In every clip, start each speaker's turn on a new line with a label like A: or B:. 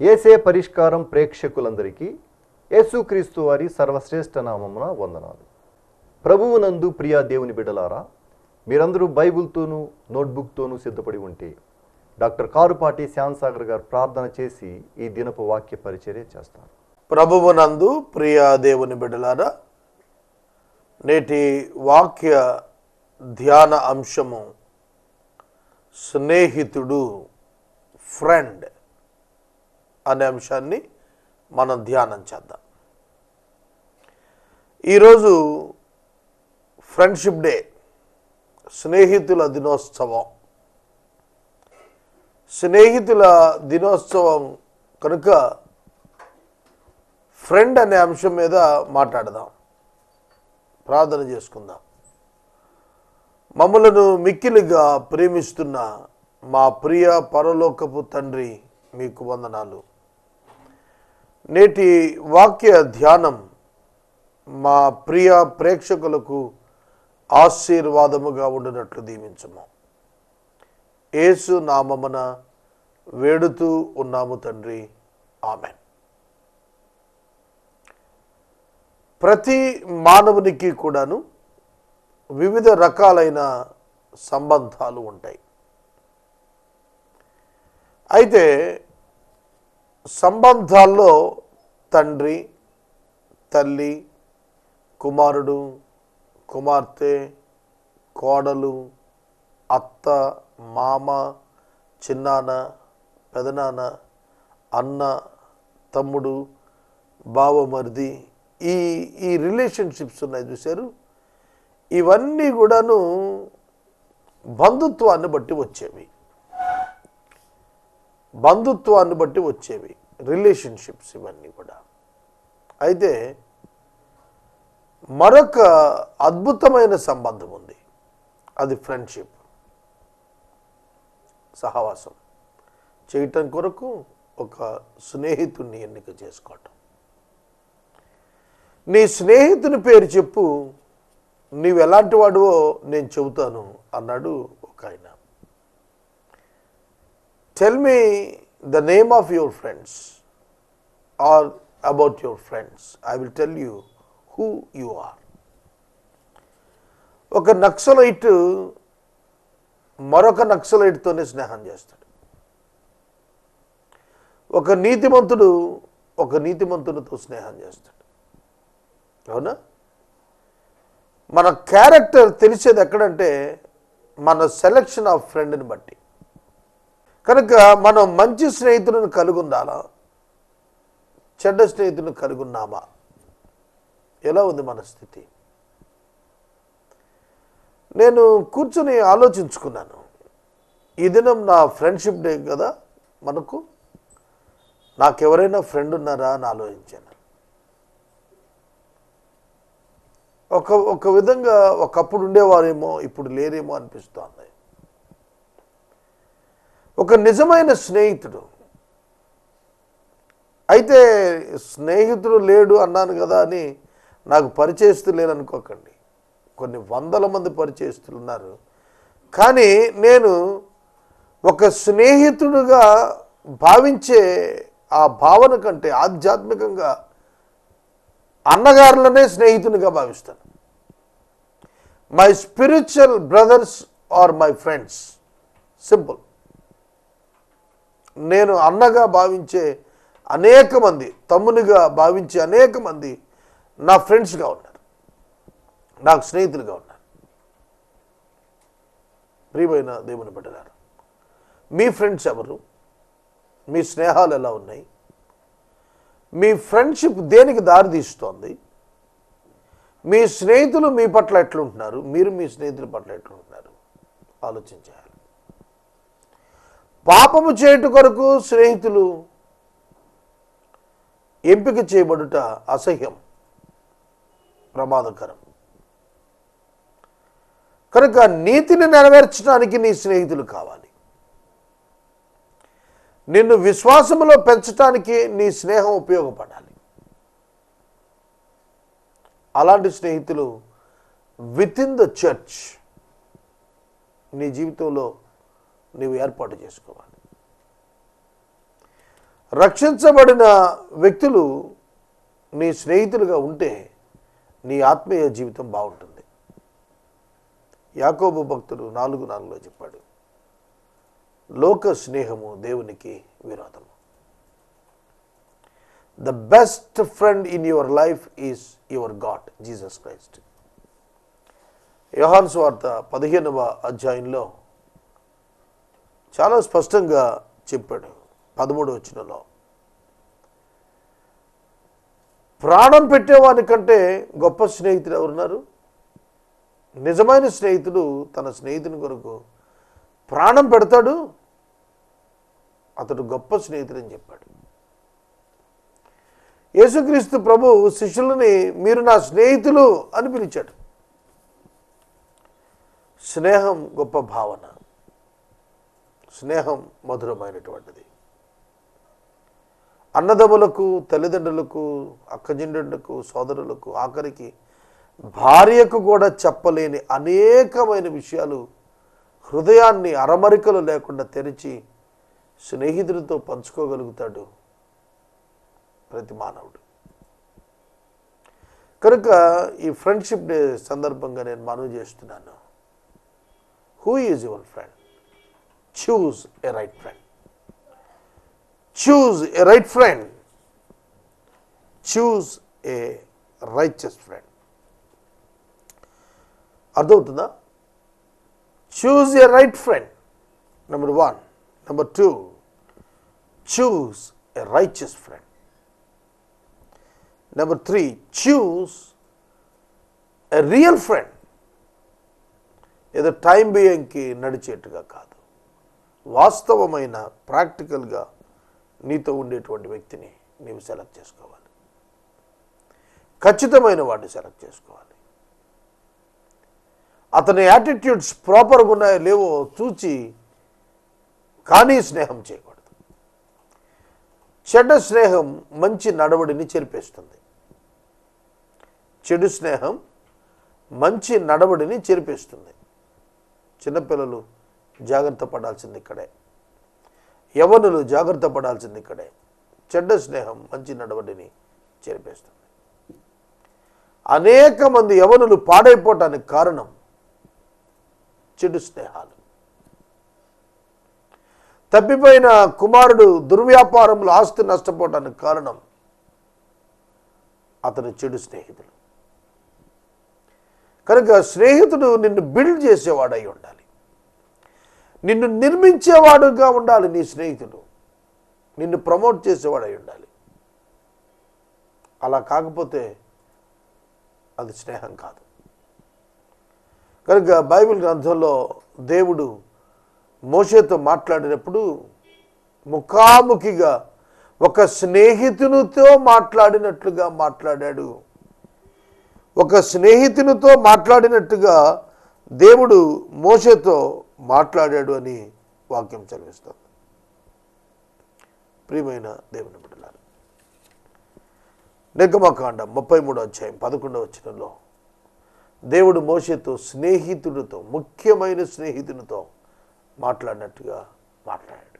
A: ఏసే పరిష్కారం ప్రేక్షకులందరికీ యేసుక్రీస్తు వారి సర్వశ్రేష్ఠ నామమున వందనాలు. ప్రభువునందు ప్రియా దేవుని బిడ్డలారా మీరందరూ బైబిల్తోనూ నోట్బుక్తోనూ సిద్ధపడి ఉంటే డాక్టర్ కారుపాటి శ్యామ్సాగర్ గారు ప్రార్థన చేసి ఈ దినపు వాక్య పరిచర్య చేస్తారు.
B: ప్రభువునందు ప్రియా దేవుని బిడ్డలారా నేటి వాక్య ధ్యాన అంశము స్నేహితుడు ఫ్రెండ్ అనే అంశాన్ని మనం ధ్యానం చేద్దాం. ఈరోజు ఫ్రెండ్షిప్ డే స్నేహితుల దినోత్సవం. స్నేహితుల దినోత్సవం కనుక ఫ్రెండ్ అనే అంశం మీద మాట్లాడదాం. ప్రార్థన చేసుకుందాం. మమ్మలను మిక్కిలిగా ప్రేమిస్తున్న మా ప్రియ పరలోకపు తండ్రి మీకు వందనాలు. నేటి వాక్య ధ్యానం మా ప్రియ ప్రేక్షకులకు ఆశీర్వాదముగా ఉండినట్లు దీవించము. ఏసు నామమున వేడుతూ ఉన్నాము తండ్రి. ఆమె ప్రతి మానవునికి కూడాను వివిధ రకాలైన సంబంధాలు ఉంటాయి. అయితే సంబంధాల్లో తండ్రి తల్లి కుమారుడు కుమార్తె కోడలు అత్త మామ చిన్నాన్న పెదనాన్న అన్న తమ్ముడు బావమరిది ఈ ఈ రిలేషన్షిప్స్ ఉన్నాయి చూశారు. ఇవన్నీ కూడాను బంధుత్వాన్ని బట్టి వచ్చేవి. బంధుత్వాన్ని బట్టి వచ్చేవి రిలేషన్షిప్స్ ఇవన్నీ కూడా. అయితే మరొక అద్భుతమైన సంబంధం ఉంది. అది ఫ్రెండ్షిప్ సహవాసం. చేయటం కొరకు ఒక స్నేహితుడిని ఎన్నిక చేసుకోవటం. నీ స్నేహితుని పేరు చెప్పు నీవు ఎలాంటి వాడువో నేను చెబుతాను అన్నాడు ఒక ఆయన. Tell me the name of your friends or about your friends I will tell you who you are ఒక నక్సలైట్ మరొక నక్సలైట్తోనే స్నేహం చేస్తాడు. ఒక నీతిమంతుడు ఒక నీతిమంతుడితో స్నేహం చేస్తాడు. అవునా? మన క్యారెక్టర్ తెలిసేది ఎక్కడంటే మన సెలెక్షన్ ఆఫ్ ఫ్రెండ్ని బట్టి. కనుక మనం మంచి స్నేహితులను కలిగి ఉండాలా చెడ్డ స్నేహితులను కలిగి ఉన్నామా ఎలా ఉంది మన స్థితి? నేను కూర్చొని ఆలోచించుకున్నాను. ఈ దినం నా ఫ్రెండ్షిప్ డే కదా మనకు. నాకెవరైనా ఫ్రెండ్ ఉన్నారా అని ఆలోచించాను. ఒక ఒక విధంగా ఒకప్పుడు ఉండేవారేమో ఇప్పుడు లేరేమో అనిపిస్తాను ఒక నిజమైన స్నేహితుడు. అయితే స్నేహితుడు లేడు అన్నాను కదా అని నాకు పరిచయస్తులు లేరనుకోకండి కొన్ని వందల మంది పరిచయస్తులు ఉన్నారు. కానీ నేను ఒక స్నేహితుడుగా భావించే ఆ భావన కంటే ఆధ్యాత్మికంగా అన్నగారులనే స్నేహితునిగా భావిస్తాను. My spiritual brothers are my friends simple నేను అన్నగా భావించే అనేక మంది తమ్మునిగా భావించే అనేక మంది నా ఫ్రెండ్స్గా ఉన్నారు. నాకు స్నేహితులుగా ఉన్నారు. ప్రియమైన దేవుని బిడ్డలారు మీ ఫ్రెండ్స్ ఎవరు? మీ స్నేహాలు ఎలా ఉన్నాయి? మీ ఫ్రెండ్షిప్ దేనికి దారి తీస్తోంది? మీ స్నేహితులు మీ పట్ల ఎట్లుంటున్నారు? మీరు మీ స్నేహితుల పట్ల ఎట్లుంటున్నారు? ఆలోచించాలి. పాపము చేయుట కొరకు స్నేహితులు ఎంపిక చేయబడుట అసహ్యం ప్రమాదకరం. కనుక నీతిని నెరవేర్చడానికి నీ స్నేహితులు కావాలి. నిన్ను విశ్వాసములో పెంచడానికి నీ స్నేహం ఉపయోగపడాలి. అలాంటి స్నేహితులు విత్ ఇన్ ద చర్చ్ నీ జీవితంలో నీవు ఏర్పాటు చేసుకోవాలి. రక్షించబడిన వ్యక్తులు నీ స్నేహితులుగా ఉంటే నీ ఆత్మీయ జీవితం బాగుంటుంది. యాకోబు భక్తుడు నాలుగు నాలుగులో చెప్పాడు లోక స్నేహము దేవునికి విరోధము. The best friend in your life is your God Jesus Christ యోహాన్స్ వార్త పదిహేనవ అధ్యాయంలో చాలా స్పష్టంగా చెప్పాడు పదమూడు వచ్చినలో ప్రాణం పెట్టేవాని కంటే గొప్ప స్నేహితుడు ఎవరున్నారు నిజమైన స్నేహితుడు తన స్నేహితుని కొరకు ప్రాణం పెడతాడు అతడు గొప్ప స్నేహితుడు అని చెప్పాడు. యేసుక్రీస్తు ప్రభు శిష్యులని మీరు నా స్నేహితులు అని పిలిచాడు. స్నేహం గొప్ప భావన. స్నేహం మధురమైనటువంటిది. అన్నదమ్ములకు తల్లిదండ్రులకు అక్కజిండులకు సోదరులకు ఆఖరికి భార్యకు కూడా చెప్పలేని అనేకమైన విషయాలు హృదయాన్ని అరమరికలు లేకుండా తెరిచి స్నేహితుడితో పంచుకోగలుగుతాడు ప్రతి మానవుడు. కనుక ఈ ఫ్రెండ్షిప్ డే సందర్భంగా నేను మనవి చేస్తున్నాను. Who is your friend choose a right friend Choose a right friend Choose a righteous friend అర్థమవుతుందా? Choose a right friend number one number two choose a righteous friend number three choose a real friend ఏదో time బియ్యంకి నడిచేట్టుగా కాదు. వాస్తవమైన ప్రాక్టికల్గా నీతో ఉండేటువంటి వ్యక్తిని నీవు సెలెక్ట్ చేసుకోవాలి. ఖచ్చితమైన వాడిని సెలెక్ట్ చేసుకోవాలి. అతని యాటిట్యూడ్స్ ప్రాపర్గా ఉన్నాయో లేవో చూచి కానీ స్నేహం చేయకూడదు. చెడ్డ స్నేహం మంచి నడవడిని చెరిపేస్తుంది. చెడు స్నేహం మంచి నడవడిని చెరిపేస్తుంది. చిన్నపిల్లలు జాగ్రత్త పడాల్సింది ఇక్కడే. యవనులు జాగ్రత్త పడాల్సింది ఇక్కడే. చెడ్డ స్నేహం మంచి నడవడిని చేరిపేస్తుంది. అనేక మంది యవనులు పాడైపోవటానికి కారణం చెడు స్నేహాలు. తప్పిపోయిన కుమారుడు దుర్వ్యాపారంలో ఆస్తి నష్టపోవటానికి కారణం అతని చెడు స్నేహితులు. కనుక స్నేహితుడు నిన్ను బిల్డ్ చేసేవాడై ఉండాలి. నిన్ను నిర్మించేవాడుగా ఉండాలి నీ స్నేహితుడు. నిన్ను ప్రమోట్ చేసేవాడై ఉండాలి. అలా కాకపోతే అది స్నేహం కాదు. కనుక బైబిల్ గ్రంథంలో దేవుడు మోషేతో మాట్లాడినప్పుడు ముఖాముఖిగా ఒక స్నేహితునితో మాట్లాడినట్లుగా మాట్లాడాడు. ఒక స్నేహితునితో మాట్లాడినట్టుగా దేవుడు మోషేతో మాట్లాడాడు అని వాక్యం చదివిస్తుంది. ప్రియమైన దేవుని బిడ్డలారు నిగమకాండ ముప్పై మూడో అధ్యాయం పదకొండవ వచనంలో దేవుడు మోసతో స్నేహితుడితో ముఖ్యమైన స్నేహితునితో మాట్లాడినట్టుగా మాట్లాడాడు.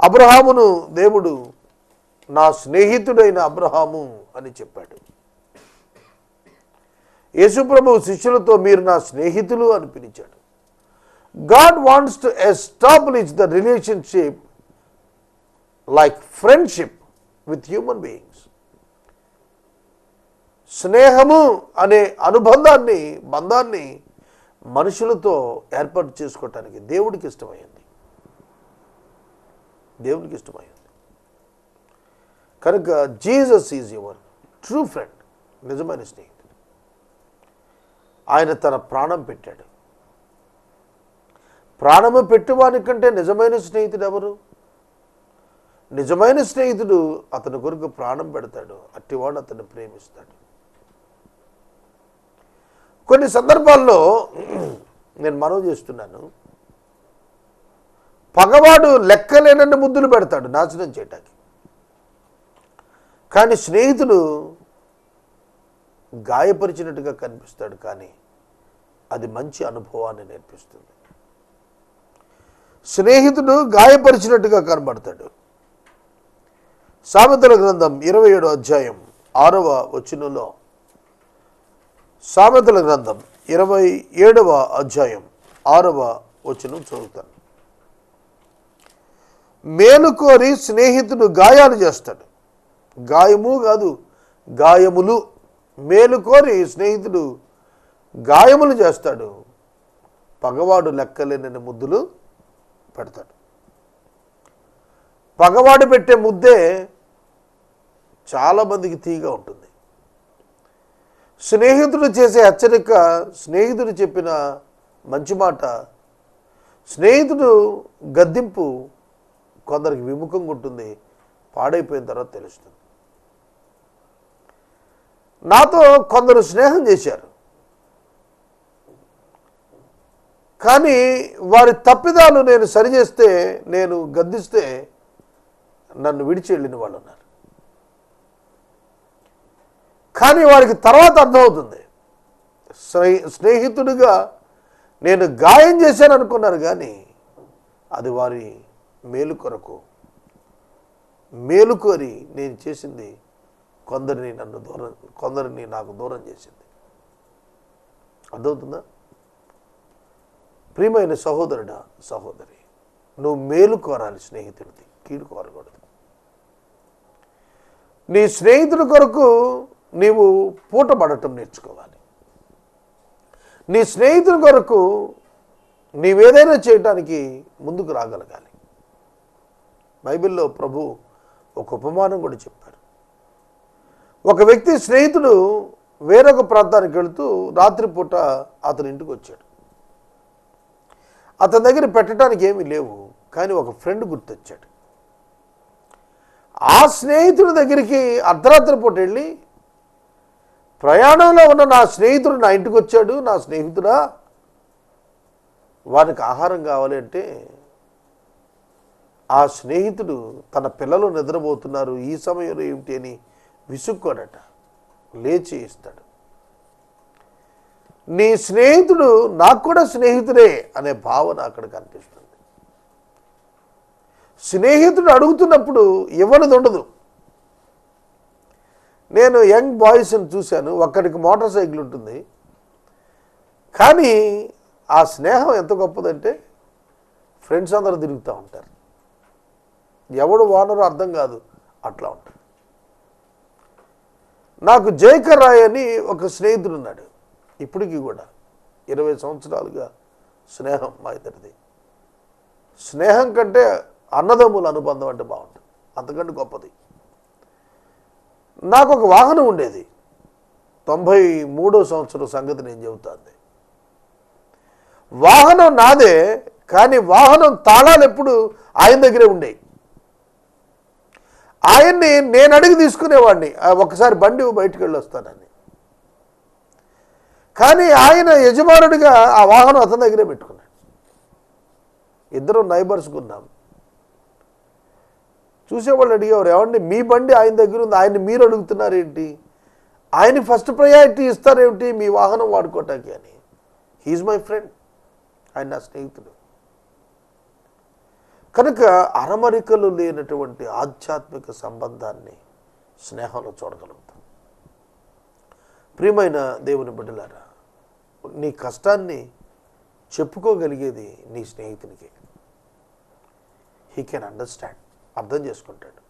B: అబ్రహామును దేవుడు నా స్నేహితుడైన అబ్రహాము అని చెప్పాడు. యేసుప్రభు శిష్యులతో మీరు నా స్నేహితులు అని పిలిచాడు. God wants to establish the relationship like friendship with human beings స్నేహము అనే అనుబంధాన్ని బంధాన్ని మనుషులతో ఏర్పాటు చేసుకోవటానికి దేవుడికి ఇష్టమైంది. దేవుడికి ఇష్టమైంది. కనుక Jesus is your true friend నిజమైన స్నేహితుడు. ఆయన తన ప్రాణం పెట్టాడు. ప్రాణము పెట్టువాని కంటే నిజమైన స్నేహితుడు ఎవరు నిజమైన స్నేహితుడు అతని కొరకు ప్రాణం పెడతాడు. అట్టివాడు అతన్ని ప్రేమిస్తాడు. కొన్ని సందర్భాల్లో నేను మనవి చేస్తున్నాను. పగవాడు లెక్కలేనన్ని ముద్దులు పెడతాడు నాశనం చేయటానికి. కానీ స్నేహితుడు గాయపరిచినట్టుగా కనిపిస్తాడు కానీ అది మంచి అనుభవాన్ని నేర్పిస్తుంది. స్నేహితుడు గాయపరిచినట్టుగా కనబడతాడు. సామెతల గ్రంథం ఇరవై ఏడో అధ్యాయం ఆరవ వచనంలో. సామెతల గ్రంథం ఇరవై ఏడవ అధ్యాయం ఆరవ వచనం చదువుతాను. మేలు కోరి స్నేహితుడు గాయాలు చేస్తాడు. గాయము కాదు గాయములు. మేలు కోరి స్నేహితుడు గాయములు చేస్తాడు. పగవాడు లెక్కలేనని ముద్దులు పెడతాడు. పగవాడు పెట్టే ముద్దే చాలామందికి తీగా ఉంటుంది. స్నేహితుడు చేసే హెచ్చరిక స్నేహితుడు చెప్పిన మంచి మాట స్నేహితుడు గద్దింపు కొందరికి విముఖంగా ఉంటుంది పాడైపోయిన తర్వాత తెలుస్తుంది. నాతో కొందరు స్నేహం చేశారు. కానీ వారి తప్పిదాలు నేను సరిచేస్తే నేను గద్దిస్తే నన్ను విడిచి వెళ్ళిన వాళ్ళు ఉన్నారు. కానీ వారికి తర్వాత అర్థమవుతుంది. స్నే- స్నేహితుడిగా నేను గాయం చేశాను అనుకున్నారు కానీ అది వారి మేలు కొరకు. మేలు కోరి నేను చేసింది కొందరిని నన్ను దూరం కొందరిని నాకు దూరం చేసింది. అర్థమవుతుందా? ప్రియమైన సహోదరుడా సహోదరి నువ్వు మేలు కోరాలి స్నేహితుడిది కీడు కోరకూడదు. నీ స్నేహితుడి కొరకు నీవు పూట పడటం నేర్చుకోవాలి. నీ స్నేహితుడి కొరకు నీవేదైనా చేయటానికి ముందుకు రాగలగాలి. బైబిల్లో ప్రభు ఒక ఉపమానం కూడా చెప్పారు ఒక వ్యక్తి స్నేహితుడు వేరొక ప్రాంతానికి వెళుతూ రాత్రిపూట అతని ఇంటికి వచ్చాడు. అతని దగ్గర పెట్టడానికి ఏమీ లేవు. కానీ ఒక ఫ్రెండ్ గుర్తొచ్చాడు. ఆ స్నేహితుడి దగ్గరికి అర్ధరాత్రి పూట వెళ్ళి ప్రయాణంలో ఉన్న నా స్నేహితుడు నా ఇంటికి వచ్చాడు నా స్నేహితుడా వానికి ఆహారం కావాలి అంటే ఆ స్నేహితుడు తన పిల్లలు నిద్రపోతున్నారు ఈ సమయంలో ఏమిటి అని విసుక్కోడట లేచి ఇస్తాడు నీ స్నేహితుడు నాకు కూడా స్నేహితుడే అనే భావన అక్కడ కనిపిస్తుంది. స్నేహితుడు అడుగుతున్నప్పుడు ఇవ్వనిది ఉండదు. నేను యంగ్ బాయ్స్ని చూశాను ఒక్కడికి మోటార్ సైకిల్ ఉంటుంది. కానీ ఆ స్నేహం ఎంత గొప్పదంటే ఫ్రెండ్స్ అందరూ తిరుగుతూ ఉంటారు. ఎవడు వానరో అర్థం కాదు అట్లా ఉంటారు నాకు జయకర్ రాయ్ అని ఒక స్నేహితుడు ఉన్నాడు. ఇప్పటికీ కూడా ఇరవై సంవత్సరాలుగా స్నేహం మా ఇద్దరిది. స్నేహం కంటే అన్నదమ్ముల అనుబంధం అంటే బాగుంటుంది. అంతకంటే గొప్పది. నాకు ఒక వాహనం ఉండేది. తొంభై మూడో సంవత్సరం సంగతి నేను చెబుతాను వాహనం నాదే కానీ వాహనం తాళాలు ఎప్పుడు ఆయన దగ్గరే ఉండేవి ఆయన్ని నేను అడిగి తీసుకునేవాడిని. "ఆ, ఒకసారి బండి బయటికి వెళ్ళి వస్తానని కానీ ఆయన యజమానుడిగా ఆ వాహనం అతని దగ్గరే పెట్టుకున్నాడు. ఇద్దరు నైబర్స్గా ఉన్నాం చూసేవాళ్ళు అడిగేవారు ఏమండి మీ బండి ఆయన దగ్గర ఉంది ఆయన మీరు అడుగుతున్నారేంటి? ఆయన ఫస్ట్ ప్రయారిటీ ఇస్తారేమిటి మీ వాహనం వాడుకోవటానికి అని. హీజ్ మై ఫ్రెండ్ ఆయన నా స్నేహితుడు. కనుక అరమరికలు లేనటువంటి ఆధ్యాత్మిక సంబంధాన్ని స్నేహంలో చూడగలుగుతాం. ప్రియమైన దేవుని బిడ్డలారా నీ కష్టాన్ని చెప్పుకోగలిగేది నీ స్నేహితునికి. హీ కెన్ అండర్స్టాండ్ అర్థం చేసుకుంటాడు.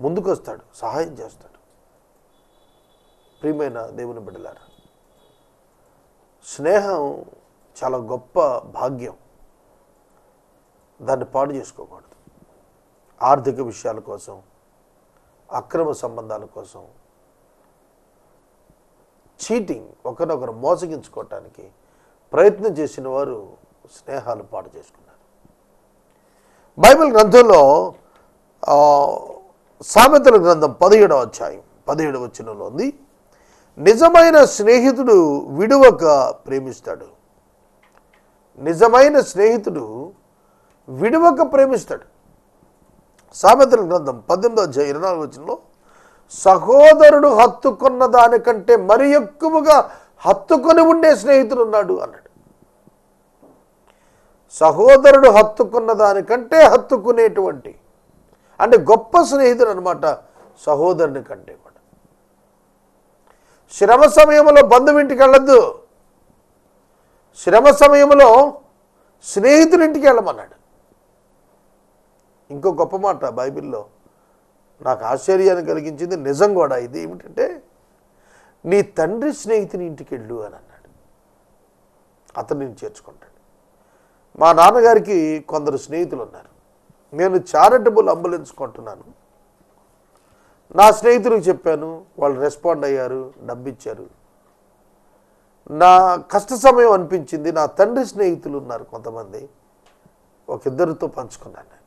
B: ముందుకు వస్తాడు సహాయం చేస్తాడు. ప్రియమైన దేవుని బిడ్డలారా స్నేహం చాలా గొప్ప భాగ్యం. దాన్ని పాడు చేసుకోకూడదు. ఆర్థిక విషయాల కోసం అక్రమ సంబంధాల కోసం చీటింగ్ ఒకరినొకరు మోసగించుకోవటానికి ప్రయత్నం చేసిన వారు స్నేహాలు పాటు చేసుకున్నారు. బైబిల్ గ్రంథంలో సామెతల గ్రంథం పదిహేడవ అధ్యాయం పదిహేడవ వచనంలో ఉంది నిజమైన స్నేహితుడు విడువక ప్రేమిస్తాడు. నిజమైన స్నేహితుడు విడువక ప్రేమిస్తాడు. సామెతల గ్రంథం పద్దెనిమిదో అధ్యాయం ఇరవై నాలుగు వచనంలో సహోదరుడు హత్తుకున్న దానికంటే మరి ఎక్కువగా హత్తుకొని ఉండే స్నేహితుడు ఉన్నాడు అన్నాడు. సహోదరుడు హత్తుకున్న దానికంటే హత్తుకునేటువంటి అంటే గొప్ప స్నేహితుడు అనమాట సహోదరుని కంటే కూడా. శ్రమ సమయంలో బంధువింటికి వెళ్ళద్దు. శ్రమ సమయంలో స్నేహితుడింటికి వెళ్ళమన్నాడు. ఇంకో గొప్ప మాట బైబిల్లో నాకు ఆశ్చర్యాన్ని కలిగించింది నిజం కూడా ఇది ఏమిటంటే నీ తండ్రి స్నేహితుని ఇంటికి వెళ్ళు అని అన్నాడు. అతను నేను చేర్చుకుంటాడు మా నాన్నగారికి కొందరు స్నేహితులు ఉన్నారు. నేను చారిటబుల్ అంబులెన్స్ కొంటున్నాను. నా స్నేహితులకు చెప్పాను వాళ్ళు రెస్పాండ్ అయ్యారు డబ్బిచ్చారు. నా కష్ట సమయం అనిపించింది నా తండ్రి స్నేహితులు ఉన్నారు కొంతమంది. ఒక ఇద్దరితో పంచుకున్నాను నేను.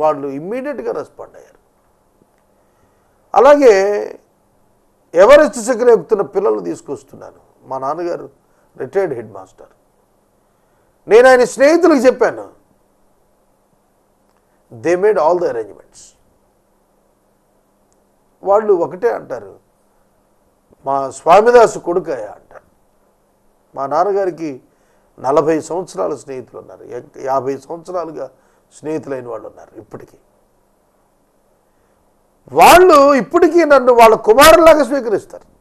B: వాళ్ళు ఇమ్మీడియట్గా రెస్పాండ్ అయ్యారు. అలాగే ఎవరెస్ట్ శిఖరం ఎక్కుతున్న పిల్లలు తీసుకొస్తున్నాను. మా నాన్నగారు రిటైర్డ్ హెడ్ మాస్టర్. నేను ఆయన స్నేహితులకు చెప్పాను. They made all the arrangements వాళ్ళు ఒకటే అంటారు. మా స్వామిదాసు కొడుకయ్య అంటారు. మా నాన్నగారికి నలభై సంవత్సరాల స్నేహితులు ఉన్నారు. యాభై సంవత్సరాలుగా స్నేహితులైన వాళ్ళు ఉన్నారు ఇప్పటికీ. వాళ్ళు ఇప్పటికీ నన్ను వాళ్ళ కుమారులాగా స్వీకరిస్తారు.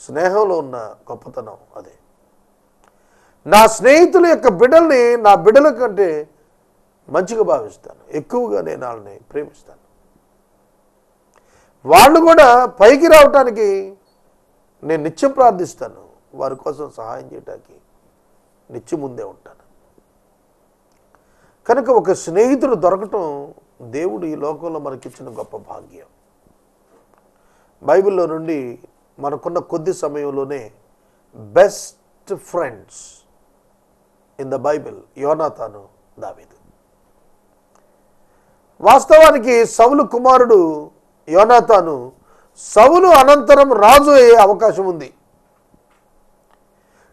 B: స్నేహంలో ఉన్న గొప్పతనం అదే. నా స్నేహితుల యొక్క బిడ్డల్ని నా బిడ్డల కంటే మంచిగా భావిస్తాను. ఎక్కువగా నేను వాళ్ళని ప్రేమిస్తాను. వాళ్ళు కూడా పైకి రావటానికి నేను నిత్యం ప్రార్థిస్తాను. వారి కోసం సహాయం చేయడానికి నిత్యం ముందే ఉంటాను. కనుక ఒక స్నేహితుడు దొరకటం దేవుడు ఈ లోకంలో మనకిచ్చిన గొప్ప భాగ్యం. బైబిల్లో నుండి మనకున్న కొద్ది సమయంలోనే best friends in the Bible యోనాతాను దావీదు. వాస్తవానికి సౌలు కుమారుడు యోనాతాను సౌలు అనంతరం రాజు అయ్యే అవకాశం ఉంది.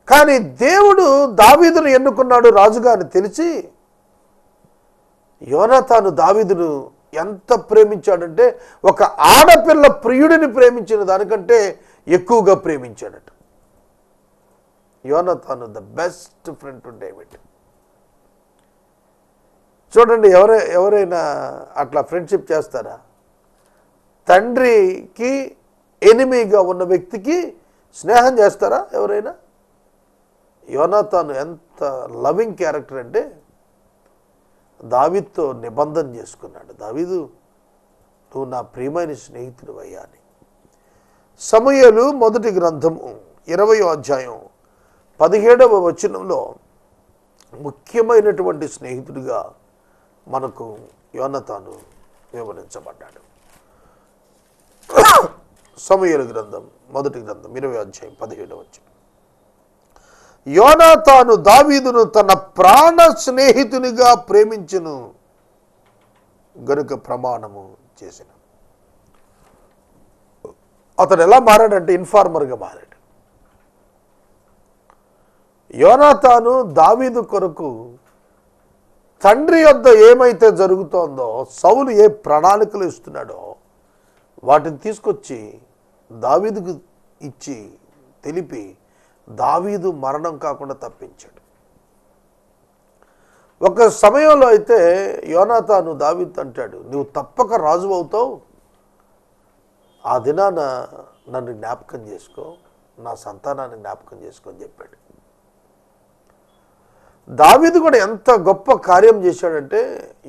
B: కానీ దేవుడు దావీదును ఎన్నుకున్నాడు రాజుగా అని తెలిసి యోనతాను దావిదును ఎంత ప్రేమించాడంటే ఒక ఆడపిల్ల ప్రియుడిని ప్రేమించిన దానికంటే ఎక్కువగా ప్రేమించాడట. యోనతాను the best friend to David చూడండి ఎవరై ఎవరైనా అట్లా ఫ్రెండ్షిప్ చేస్తారా? తండ్రికి ఎనిమిగా ఉన్న వ్యక్తికి స్నేహం చేస్తారా ఎవరైనా? యోనాతాను ఎంత లవింగ్ క్యారెక్టర్ అంటే దావిద్తో నిబంధన చేసుకున్నాడు. దావీదు నువ్వు నా ప్రియమైన స్నేహితుడు అయ్యా అని. సమయలు మొదటి గ్రంథము ఇరవయో అధ్యాయం పదిహేడవ వచనంలో ముఖ్యమైనటువంటి స్నేహితుడిగా మనకు యోనతాను వివరించబడ్డాడు. సమయలు గ్రంథం మొదటి గ్రంథం ఇరవై అధ్యాయం పదిహేడవ వచనం. యోనాతాను దావీదును తన ప్రాణ స్నేహితునిగా ప్రేమించును. గనుక ప్రమాణము చేసిన. అతను ఎలా మారాడంటే ఇన్ఫార్మర్గా మారాడు. యోనాతాను దావీదు కొరకు తండ్రి యొద్ద ఏమైతే జరుగుతోందో సౌలు ఏ ప్రణాళికలు ఇస్తున్నాడో వాటిని తీసుకొచ్చి దావీదుకు ఇచ్చి తెలిపి దావీదు మరణం కాకుండా తప్పించాడు. ఒక సమయంలో అయితే యోనాతాను దావీదు అంటాడు నువ్వు తప్పక రాజు అవుతావు. ఆ దినాన నన్ను జ్ఞాపకం చేసుకో నా సంతానాన్ని జ్ఞాపకం చేసుకో అని చెప్పాడు. దావీదు కూడా ఎంత గొప్ప కార్యం చేశాడంటే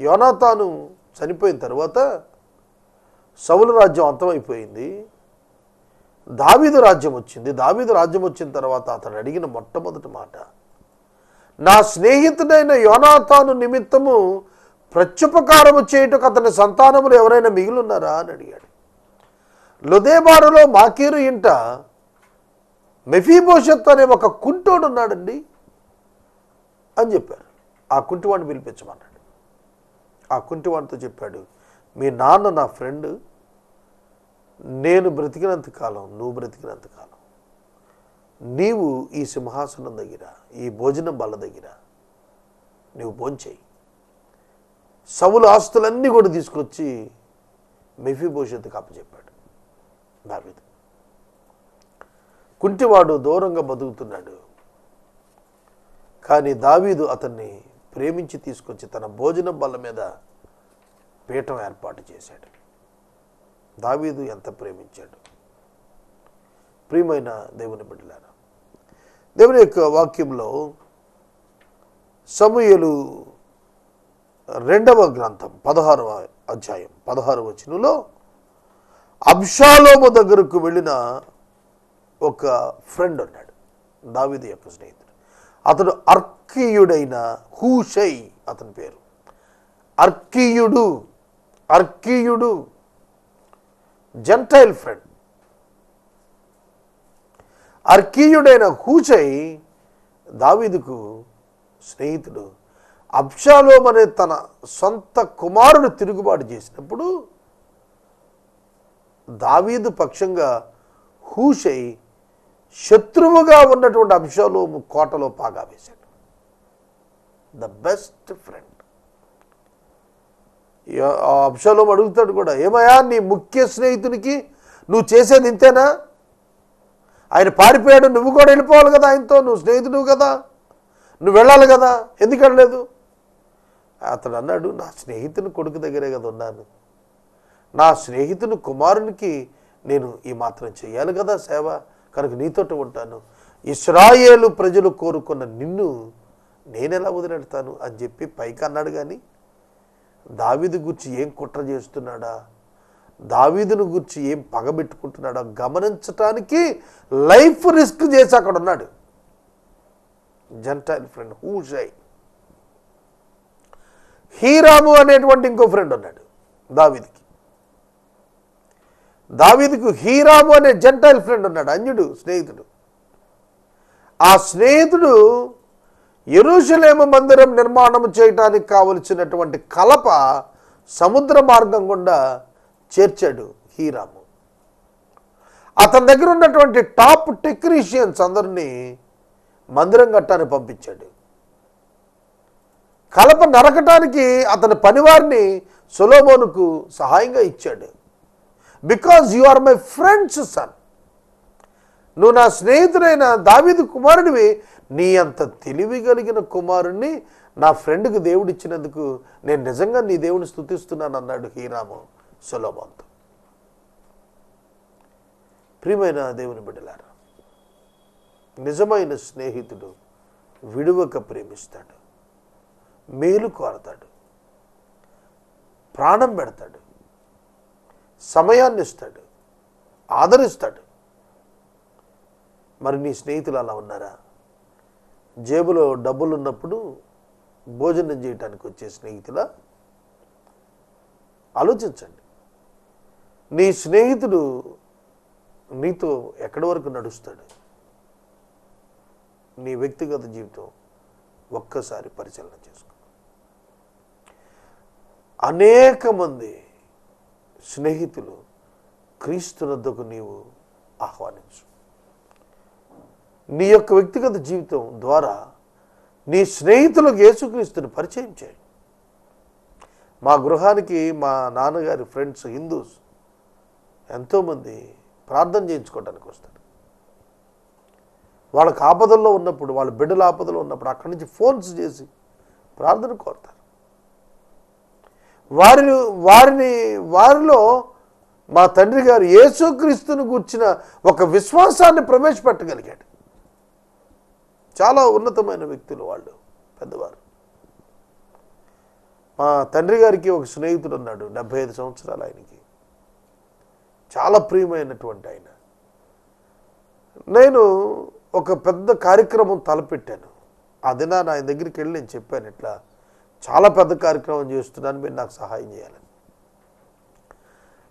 B: యోనాతాను చనిపోయిన తర్వాత సౌలు రాజ్యం అంతమైపోయింది. దావీదు రాజ్యం వచ్చింది. దావీదు రాజ్యం వచ్చిన తర్వాత అతను అడిగిన మొట్టమొదటి మాట నా స్నేహితుడైన యోనాథాను నిమిత్తము ప్రత్యుపకారము చేయుటకు అతని సంతానములు ఎవరైనా మిగిలిన్నారా అని అడిగాడు. లుదేబారులో మాకీరు ఇంట మెఫీభోషత్ అనే ఒక కుంటోడు ఉన్నాడండి అని చెప్పారు. ఆ కుంటివాడిని పిలిపించమన్నాడు. ఆ కుంటివాడితో చెప్పాడు మీ నాన్న నా ఫ్రెండ్ నేను బ్రతికినంత కాలం నువ్వు బ్రతికినంత కాలం. నీవు ఈ సింహాసనం దగ్గర ఈ భోజనం బల్ల దగ్గర నువ్వు భోంచేయి సవుల ఆస్తులన్నీ కూడా తీసుకొచ్చి మెఫీ భవిష్యత్తుకు అప్పచెప్పాడు దావీదు. కుంటివాడు దూరంగా బతుకుతున్నాడు. కానీ దావీదు అతన్ని ప్రేమించి తీసుకొచ్చి తన భోజనం బల్ల మీద పీఠం ఏర్పాటు చేశాడు. దావీదు ఎంత ప్రేమించాడు? ప్రియమైన దేవుని బిడ్డలారా దేవుని యొక్క వాక్యంలో సమూయలు రెండవ గ్రంథం పదహారవ అధ్యాయం పదహారవ వచనంలో అబ్షాలోము దగ్గరకు వెళ్ళిన ఒక ఫ్రెండ్ ఉన్నాడు దావీదు యొక్క స్నేహితుడు. అతడు అర్కీయుడైన హూషై అతని పేరు. అర్కీయుడు అర్కీయుడు. జెంటైల్ ఫ్రెండ్ అర్కీయుడైన హూషై దావీదుకు స్నేహితుడు. అబ్షాలోం అనే తన సొంత కుమారుడు తిరుగుబాటు చేసినప్పుడు దావీదు పక్షంగా హూషై శత్రువుగా ఉన్నటువంటి అబ్షాలోము కోటలో పాగా వేశాడు. ద బెస్ట్ ఫ్రెండ్ ఆ అంశంలో అడుగుతాడు కూడా. ఏమయ్యా నీ ముఖ్య స్నేహితునికి నువ్వు చేసేది ఇంతేనా? ఆయన పారిపోయాడు నువ్వు కూడా వెళ్ళిపోవాలి కదా ఆయనతో నువ్వు స్నేహితుడు కదా. నువ్వు వెళ్ళాలి కదా ఎందుకు వెళ్ళలేదు? అతడు అన్నాడు నా స్నేహితుని కొడుకు దగ్గరే కదా ఉన్నాను. నా స్నేహితుని కుమారునికి నేను ఈ మాత్రం చేయాలి కదా సేవ కనుక నీతోటి ఉంటాను. ఇస్రాయేలు ప్రజలు కోరుకున్న నిన్ను నేనెలా వదిలేడతాను అని చెప్పి పైకి అన్నాడు కానీ దావీదు గురించి ఏం కుట్ర చేస్తున్నాడా? దావీదును గురించి ఏం పగబెట్టుకుంటున్నాడా? గమనించటానికి లైఫ్ రిస్క్ చేసి అక్కడ ఉన్నాడు. జంటైల్ ఫ్రెండ్ హూషై. హీరాము అనేటువంటి ఇంకో ఫ్రెండ్ ఉన్నాడు దావీదికి. దావీదుకు హీరాము అనే జంటైల్ ఫ్రెండ్ ఉన్నాడు అన్యుడు స్నేహితుడు. ఆ స్నేహితుడు ఎరుషలేమ మందిరం నిర్మాణం చేయటానికి కావలసినటువంటి కలప సముద్ర మార్గం గుండా చేర్చాడు హీరాము. అతని దగ్గర ఉన్నటువంటి టాప్ టెక్నీషియన్స్ అందరినీ మందిరం కట్టానికి పంపించాడు. కలప నరకటానికి అతని పనివారిని సొలోమోనుకు సహాయంగా ఇచ్చాడు. Because you are my friends son నువ్వు నా స్నేహితుడైన దావీదు కుమారుడివి నీ అంత తెలివి కలిగిన కుమారుణ్ణి నా ఫ్రెండ్కి దేవుడు ఇచ్చినందుకు నేను నిజంగా నీ దేవుని స్థుతిస్తున్నాను అన్నాడు హీరాము సులభంతో ప్రియమైన దేవుని బిడ్డలారా నిజమైన స్నేహితుడు విడువక ప్రేమిస్తాడు మేలు కోరతాడు ప్రాణం పెడతాడు సమయాన్ని ఇస్తాడు ఆదరిస్తాడు. మరి నీ స్నేహితులు అలా ఉన్నారా? జేబులో డబ్బులు ఉన్నప్పుడు భోజనం చేయటానికి వచ్చే స్నేహితులా ఆలోచించండి. నీ స్నేహితుడు నీతో ఎక్కడి వరకు నడుస్తాడు? నీ వ్యక్తిగత జీవితం ఒక్కసారి పరిశీలన చేసుకో. అనేక మంది స్నేహితులు క్రీస్తునద్దకు నీవు ఆహ్వానించు. నీ యొక్క వ్యక్తిగత జీవితం ద్వారా నీ స్నేహితులకు యేసుక్రీస్తుని పరిచయం చేయి మా గృహానికి మా నాన్నగారి ఫ్రెండ్స్ హిందూస్ ఎంతోమంది ప్రార్థన చేయించుకోవడానికి వస్తారు. వాళ్ళకి ఆపదల్లో ఉన్నప్పుడు వాళ్ళ బిడ్డల ఆపదలో ఉన్నప్పుడు అక్కడి నుంచి ఫోన్స్ చేసి ప్రార్థన కోరుతారు. వారిని వారిని వారిలో మా తండ్రి గారు యేసుక్రీస్తుని కూర్చిన ఒక విశ్వాసాన్ని ప్రవేశపెట్టగలిగాడు. చాలా ఉన్నతమైన వ్యక్తులు వాళ్ళు పెద్దవారు. మా తండ్రి గారికి ఒక స్నేహితుడు ఉన్నాడు డెబ్బై ఐదు సంవత్సరాలు ఆయనకి. చాలా ప్రియమైనటువంటి ఆయన. నేను ఒక పెద్ద కార్యక్రమం తలపెట్టాను. ఆ దినాన ఆయన దగ్గరికి వెళ్ళి నేను చెప్పాను ఇట్లా చాలా పెద్ద కార్యక్రమం చేస్తున్నాను మీరు నాకు సహాయం చేయాలని.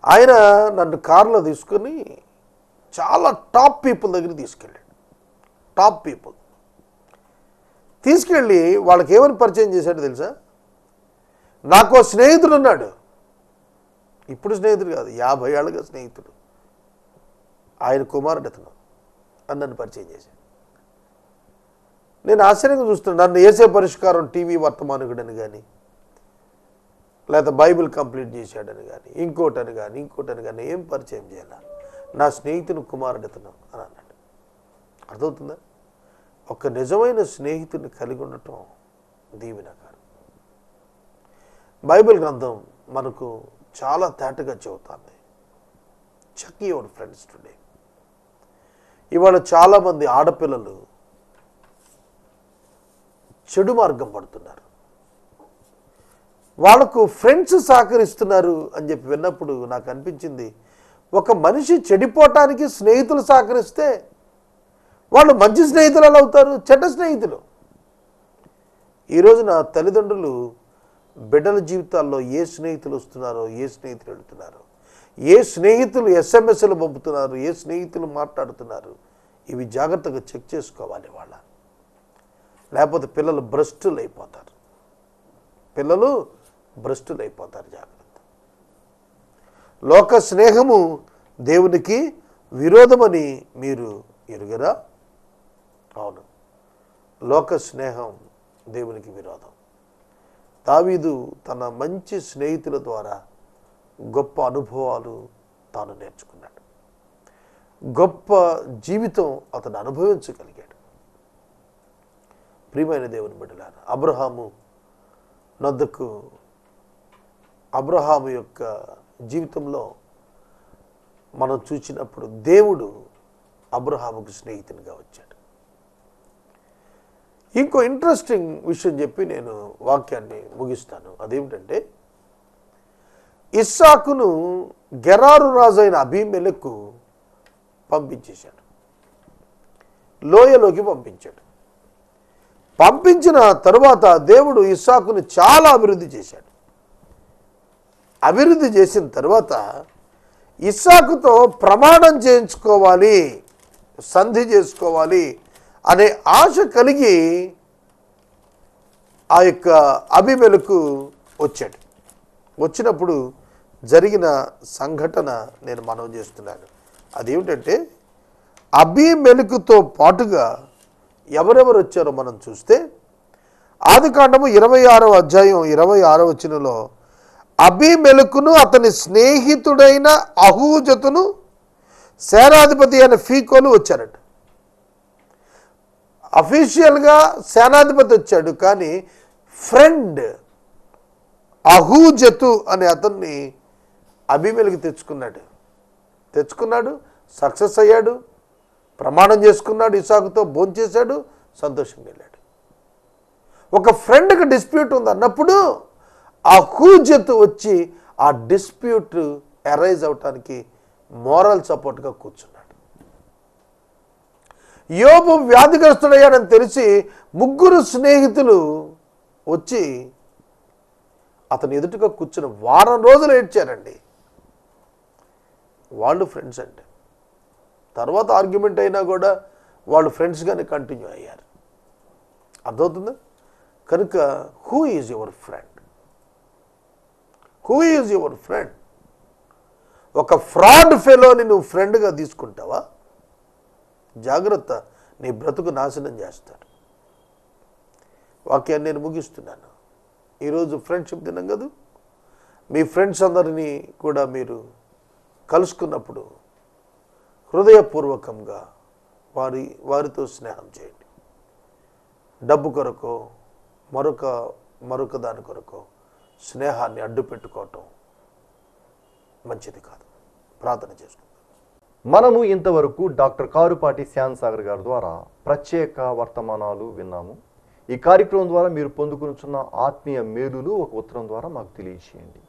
B: ఆయన నన్ను కారులో తీసుకొని చాలా టాప్ పీపుల్ దగ్గర తీసుకెళ్ళాడు. Top people. తీసుకెళ్ళి వాళ్ళకి ఏమని పరిచయం చేశాడో తెలుసా? నాకు స్నేహితుడు ఉన్నాడు ఇప్పుడు స్నేహితుడు కాదు యాభై ఏళ్ళుగా స్నేహితుడు. ఆయన కుమారుడు అతను. అని నన్ను పరిచయం చేశాడు. నేను ఆశ్చర్యంగా చూస్తున్నాను నన్ను ఏసే పరిష్కారం టీవీ వర్తమానికుడని కానీ లేదా బైబిల్ కంప్లీట్ చేశాడని కానీ ఇంకోటని కానీ ఇంకోటని కానీ ఏం పరిచయం చేయాల? నా స్నేహితుని కుమారుడు అతను అని అన్నాడు. అర్థమవుతుందా? ఒక నిజమైన స్నేహితుడిని కలిగి ఉండటం దీవెనకారం బైబిల్ గ్రంథం మనకు చాలా తేటగా చెబుతుంది. చెక్ యువర్ ఫ్రెండ్స్ టుడే ఇవాళ చాలామంది ఆడపిల్లలు చెడు మార్గం పడుతున్నారు. వాళ్ళకు ఫ్రెండ్స్ సహకరిస్తున్నారు అని చెప్పి విన్నప్పుడు నాకు అనిపించింది ఒక మనిషి చెడిపోవటానికి స్నేహితులు సహకరిస్తే వాళ్ళు మంచి స్నేహితులు ఎలా అవుతారు చెడ్డ స్నేహితులు. ఈరోజున తల్లిదండ్రులు బిడ్డల జీవితాల్లో ఏ స్నేహితులు వస్తున్నారో ఏ స్నేహితులు వెళుతున్నారో ఏ స్నేహితులు ఎస్ఎంఎస్లు పంపుతున్నారు ఏ స్నేహితులు మాట్లాడుతున్నారు? ఇవి జాగ్రత్తగా చెక్ చేసుకోవాలి వాళ్ళ. లేకపోతే పిల్లలు భ్రష్టులు అయిపోతారు పిల్లలు భ్రష్టులు అయిపోతారు జాగ్రత్త. లోక స్నేహము దేవునికి విరోధమని మీరు ఎరుగరా? అవును లోక స్నేహం దేవునికి విరోధం. దావీదు తన మంచి స్నేహితుల ద్వారా గొప్ప అనుభవాలు తాను నేర్చుకున్నాడు. గొప్ప జీవితం అతను అనుభవించగలిగాడు. ప్రియమైన దేవుని బిడ్డలారు అబ్రహాము నద్దకు అబ్రహాము యొక్క జీవితంలో మనం చూసినప్పుడు దేవుడు అబ్రహాముకు స్నేహితునిగా వచ్చాడు. ఇంకో ఇంట్రెస్టింగ్ విషయం చెప్పి నేను వాక్యాన్ని ముగిస్తాను. అదేమిటంటే ఇస్సాకును గెరారు రాజు అయిన అభిమెలకు పంపించేశాడు. లోయలోకి పంపించాడు. పంపించిన తరువాత దేవుడు ఇస్సాకును చాలా అభివృద్ధి చేశాడు. అభివృద్ధి చేసిన తర్వాత ఇస్సాకుతో ప్రమాణం చేయించుకోవాలి సంధి చేసుకోవాలి అనే ఆశ కలిగి ఆ యొక్క అభిమెలకు వచ్చాడు. వచ్చినప్పుడు జరిగిన సంఘటన నేను మనం చేస్తున్నాను. అదేమిటంటే అభిమెలకుతో పాటుగా ఎవరెవరు వచ్చారో మనం చూస్తే ఆది కాండము ఇరవై ఆరవ అధ్యాయం ఇరవై ఆరవ వచనంలో అభిమెలకును అతని స్నేహితుడైన అహూజతును సేనాధిపతి అయిన ఫీకోలు వచ్చారట. అఫీషియల్గా సేనాధిపతి వచ్చాడు కానీ ఫ్రెండ్ అహూజతు అనే అతన్ని అభిమేలికి తెచ్చుకున్నాడు. తెచ్చుకున్నాడు సక్సెస్ అయ్యాడు ప్రమాణం చేసుకున్నాడు ఇసాకుతో భోంచేశాడు సంతోషంగా వెళ్ళాడు. ఒక ఫ్రెండ్కి డిస్ప్యూట్ ఉంది అన్నప్పుడు ఆ హూజతు వచ్చి ఆ డిస్ప్యూట్ ఎరైజ్ అవటానికి మోరల్ సపోర్ట్గా కూర్చున్నాడు యోబు వ్యాధిగ్రస్తుడయ్యాడని తెలిసి ముగ్గురు స్నేహితులు వచ్చి అతని ఎదుటిగా కూర్చుని వారం రోజులు ఏడ్చారండి. వాళ్ళు ఫ్రెండ్స్ అంటే తర్వాత ఆర్గ్యుమెంట్ అయినా కూడా వాళ్ళు ఫ్రెండ్స్గానే కంటిన్యూ అయ్యారు. అర్థమవుతుందా? కనుక who is your friend who is your friend ఒక ఫ్రాడ్ ఫెలోని నువ్వు ఫ్రెండ్గా తీసుకుంటావా? జాగ్రత్త నీ బ్రతుకు నాశనం చేస్తాడు. వాక్యాన్ని నేను ముగిస్తున్నాను. ఈరోజు ఫ్రెండ్షిప్ దినం కదా? మీ ఫ్రెండ్స్ అందరినీ కూడా మీరు కలుసుకున్నప్పుడు హృదయపూర్వకంగా వారి వారితో స్నేహం చేయండి. డబ్బు కొరకో మరొక మరొక దాని కొరకో స్నేహాన్ని అడ్డు పెట్టుకోవటం మంచిది కాదు. ప్రార్థన చేసుకుందాం.
A: మనము ఇంతవరకు డాక్టర్ కారుపాటి శ్యాన్ సాగర్ గారి ద్వారా ప్రత్యేక వర్తమానాలు విన్నాము. ఈ కార్యక్రమం ద్వారా మీరు పొందుకునుచున్న ఆత్మీయ మేలులు ఒక ఉత్తరం ద్వారా మాకు తెలియచేయండి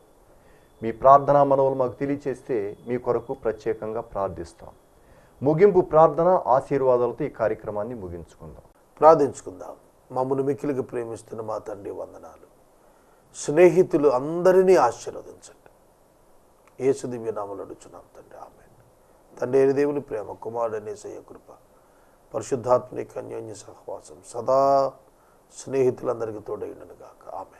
A: మీ ప్రార్థనా మనవులు మాకు తెలియచేస్తే మీ కొరకు ప్రత్యేకంగా ప్రార్థిస్తాం. ముగింపు ప్రార్థన ఆశీర్వాదాలతో ఈ కార్యక్రమాన్ని ముగించుకుందాం.
B: ప్రార్థించుకుందాం. మమ్మల్ని మిక్కిలికి ప్రేమిస్తున్న మా తండ్రి వందనాలు. స్నేహితులు అందరినీ ఆశీర్వదించండి. ఏసుదివ్య నామలు అడుచున్నాం తండ్రి. తండ్రి అయిన దేవుని ప్రేమ కుమారుడనే సయ కృప పరిశుద్ధాత్మని అన్యోన్య సహవాసం సదా స్నేహితులందరికీ తోడైండను గాక ఆమె